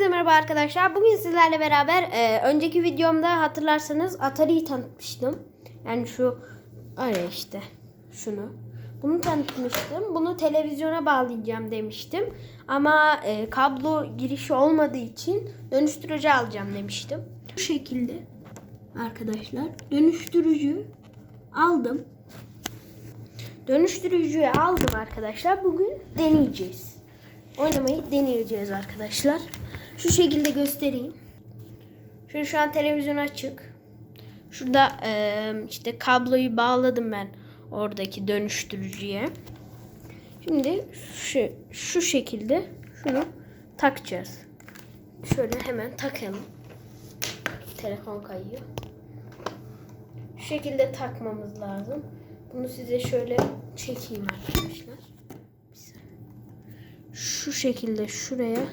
Herkese merhaba arkadaşlar. Bugün sizlerle beraber e, önceki videomda hatırlarsanız Atari'yi tanıtmıştım. Yani şu öyle işte şunu. Bunu tanıtmıştım. Bunu televizyona bağlayacağım demiştim. Ama e, kablo girişi olmadığı için dönüştürücü alacağım demiştim. Bu şekilde arkadaşlar dönüştürücü aldım. Dönüştürücüyü aldım arkadaşlar. Bugün deneyeceğiz. Oynamayı deneyeceğiz arkadaşlar. Şu şekilde göstereyim. Şöyle şu an televizyon açık. Şurada e, işte kabloyu bağladım ben oradaki dönüştürücüye. Şimdi şu, şu şekilde şunu takacağız. Şöyle hemen takalım. Telefon kayıyor. Şu şekilde takmamız lazım. Bunu size şöyle çekeyim arkadaşlar. Şu şekilde şuraya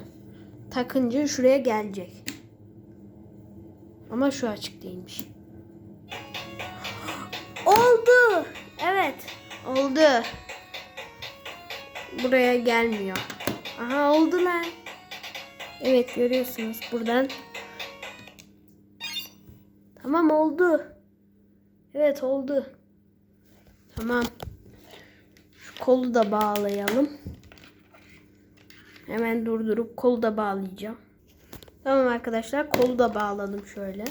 takınca şuraya gelecek. Ama şu açık değilmiş. Oldu. Evet. Oldu. Buraya gelmiyor. Aha oldu lan. Evet görüyorsunuz buradan. Tamam oldu. Evet oldu. Tamam. Şu kolu da bağlayalım. Hemen durdurup kolu da bağlayacağım. Tamam arkadaşlar kolu da bağladım şöyle.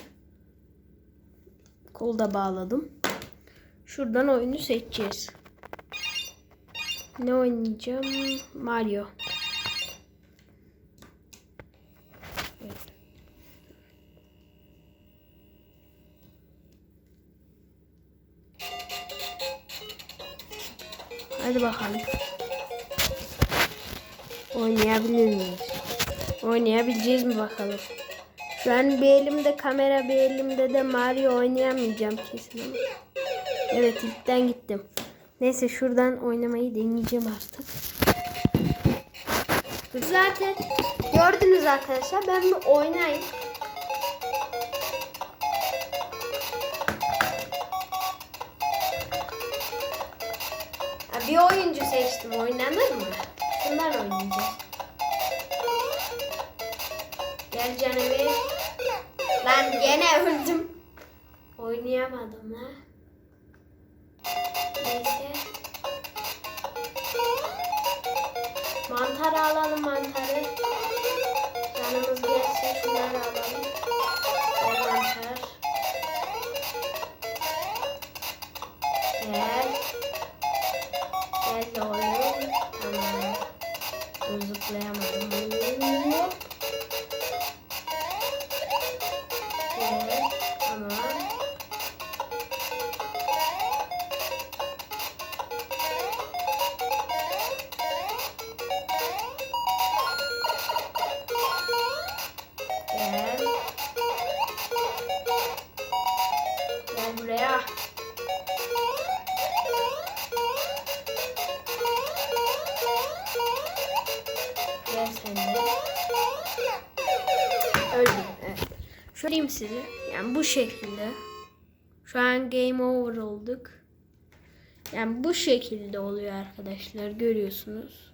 Kolu da bağladım. Şuradan oyunu seçeceğiz. Ne oynayacağım? Mario. Hadi bakalım. Oynayabilir miyiz? Oynayabileceğiz mi bakalım? Şu an bir elimde kamera bir elimde de Mario oynayamayacağım kesin ama. Evet ilkten gittim. Neyse şuradan oynamayı deneyeceğim artık. Zaten gördünüz arkadaşlar ben bir oynayayım. Bir oyuncu seçtim oynanır mı? Bunlar oynayacağız. Gel canım. Ben gene öldüm. Oynayamadım ha. Neyse. Mantar alalım mantarı. Canımız gelsin şunları alalım. Gel mantar. Gel. Gel de oğlum. Zıplayamadım. Sen de. Öldüm. Evet. Şöyleyeyim size. Yani bu şekilde. Şu an game over olduk. Yani bu şekilde oluyor arkadaşlar. Görüyorsunuz.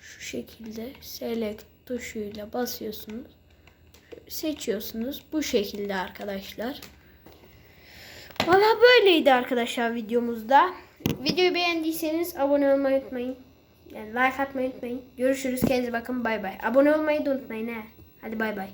Şu şekilde select tuşuyla basıyorsunuz. Seçiyorsunuz. Bu şekilde arkadaşlar. Valla böyleydi arkadaşlar videomuzda. Videoyu beğendiyseniz abone olmayı unutmayın. Yani like atmayı unutmayın. Görüşürüz. Kendinize bakın. Bay bay. Abone olmayı da unutmayın he. Hadi bay bay.